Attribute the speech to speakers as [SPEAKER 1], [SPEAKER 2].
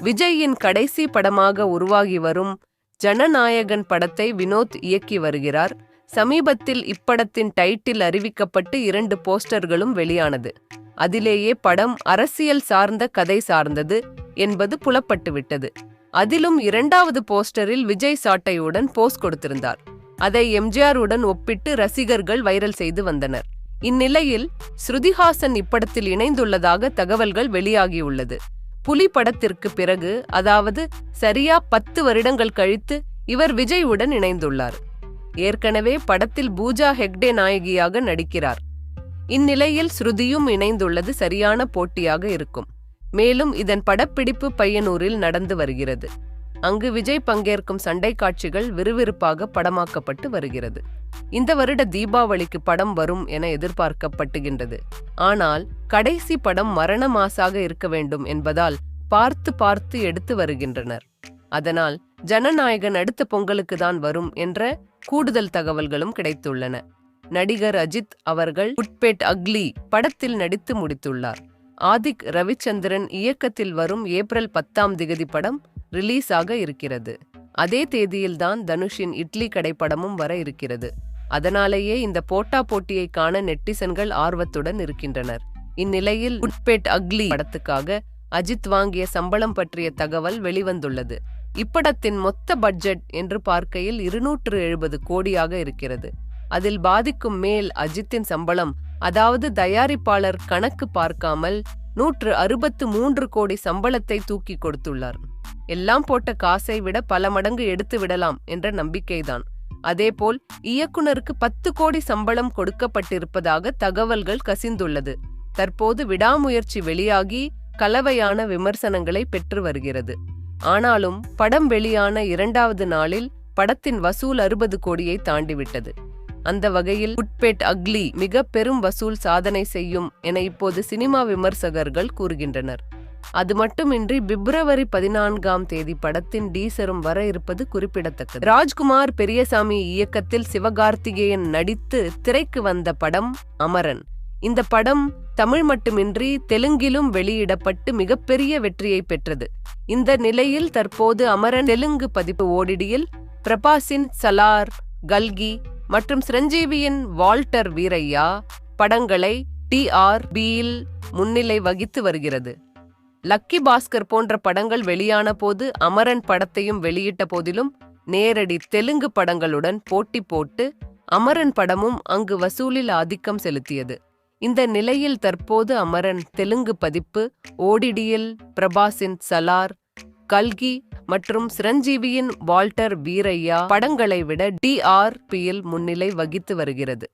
[SPEAKER 1] விஜயின் கடைசி படமாக உருவாகி வரும் ஜனநாயகன் படத்தை வினோத் இயக்கி வருகிறார். சமீபத்தில் இப்படத்தின் டைட்டில் அறிவிக்கப்பட்டு இரண்டு போஸ்டர்களும் வெளியானது. அதிலேயே படம் அரசியல் சார்ந்த கதை சார்ந்தது என்பது புலப்பட்டுவிட்டது. அதிலும் இரண்டாவது போஸ்டரில் விஜய் சாட்டையுடன் போஸ் கொடுத்திருந்தார். அதை எம்ஜிஆருடன் ஒப்பிட்டு ரசிகர்கள் வைரல் செய்து வந்தனர். இந்நிலையில் ஸ்ருதிஹாசன் இப்படத்தில் இணைந்துள்ளதாக தகவல்கள் வெளியாகியுள்ளது. புலி படத்திற்கு பிறகு அதாவது சரியா பத்து வருடங்கள் கழித்து இவர் விஜயுடன் இணைந்துள்ளார். ஏற்கனவே படத்தில் பூஜா ஹெக்டே நாயகியாக நடிக்கிறார். இந்நிலையில் ஸ்ருதியும் இணைந்துள்ளது சரியான போட்டியாக இருக்கும். மேலும் இதன் படப்பிடிப்பு பையனூரில் நடந்து வருகிறது. அங்கு விஜய் பங்கேற்கும் சண்டை காட்சிகள் விறுவிறுப்பாக படமாக்கப்பட்டு வருகிறது. இந்த வருட தீபாவளிக்கு படம் வரும் என எதிர்பார்க்கப்படுகின்றது ஆனால் கடைசி படம் மரண மாசாக இருக்க வேண்டும் என்பதால் பார்த்து பார்த்து எடுத்து வருகின்றனர். அதனால் ஜனநாயகன் அடுத்த பொங்கலுக்கு தான் வரும் என்ற கூடுதல் தகவல்களும் கிடைத்துள்ளன. நடிகர் அஜித் அவர்கள் உட்பேட் அக்லி படத்தில் நடித்து முடித்துள்ளார். ஆதிக் ரவிச்சந்திரன் இயக்கத்தில் வரும் ஏப்ரல் பத்தாம் திகதி படம் ரிலீஸாக இருக்கிறது. அதே தேதியில்தான் தனுஷின் இட்லி கடை படமும் வர இருக்கிறது. அதனாலேயே இந்த போட்டா போட்டியை காண நெட்டிசன்கள் ஆர்வத்துடன் இருக்கின்றனர். இந்நிலையில் உட்பேட் அக்லி படத்துக்காக அஜித் வாங்கிய சம்பளம் பற்றிய தகவல் வெளிவந்துள்ளது. இப்படத்தின் மொத்த பட்ஜெட் என்று பார்க்கையில் இருநூற்று எழுபது கோடியாக இருக்கிறது. அதில் பாதிக்கும் மேல் அஜித்தின் சம்பளம் அதாவது தயாரிப்பாளர் கணக்கு பார்க்காமல் நூற்று அறுபத்து மூன்று கோடி சம்பளத்தை தூக்கி கொடுத்துள்ளார். எல்லாம் போட்ட காசை விட பல மடங்கு எடுத்து விடலாம் என்ற நம்பிக்கைதான். அதேபோல் இயக்குனருக்கு பத்து கோடி சம்பளம் கொடுக்கப்பட்டிருப்பதாக தகவல்கள் கசிந்துள்ளது. தற்போது விடாமுயற்சி வெளியாகி கலவையான விமர்சனங்களை பெற்று வருகிறது. ஆனாலும் படம் வெளியான இரண்டாவது நாளில் படத்தின் வசூல் அறுபது கோடியை தாண்டிவிட்டது. அந்த வகையில் குட்பேட் அக்லி மிக பெரும் வசூல் சாதனை செய்யும் என இப்போது சினிமா விமர்சகர்கள் கூறுகின்றனர். அது மட்டுமின்றி பிப்ரவரி பதினான்காம் தேதி படத்தின் டீசரும் வர இருப்பது குறிப்பிடத்தக்கது. ராஜ்குமார் பெரியசாமி இயக்கத்தில் சிவகார்த்திகேயன் நடித்து திரைக்கு வந்த படம் அமரன். இந்த படம் தமிழ் மட்டுமின்றி தெலுங்கிலும் வெளியிடப்பட்டு மிகப்பெரிய வெற்றியை பெற்றது. இந்த நிலையில் தற்போது அமரன் தெலுங்கு பதிப்பு ஓடிடியில் பிரபாசின் சலார் கல்கி மற்றும் சிரஞ்சீவியின் வால்டர் வீரையா படங்களை டி ஆர் பியில் முன்னிலை வகித்து வருகிறது. லக்கி பாஸ்கர் போன்ற படங்கள் வெளியான போது அமரன் படத்தையும் வெளியிட்ட போதிலும் நேரடி தெலுங்கு படங்களுடன் போட்டி போட்டு அமரன் படமும் அங்கு வசூலில் ஆதிக்கம் செலுத்தியது. இந்த நிலையில் தற்போது அமரன் தெலுங்கு பதிப்பு ஓடிடியில் பிரபாஸின் சலார் கல்கி மற்றும் சிரஞ்சீவியின் வால்டர் வீரையா படங்களை விட டி ஆர் முன்னிலை வகித்து வருகிறது.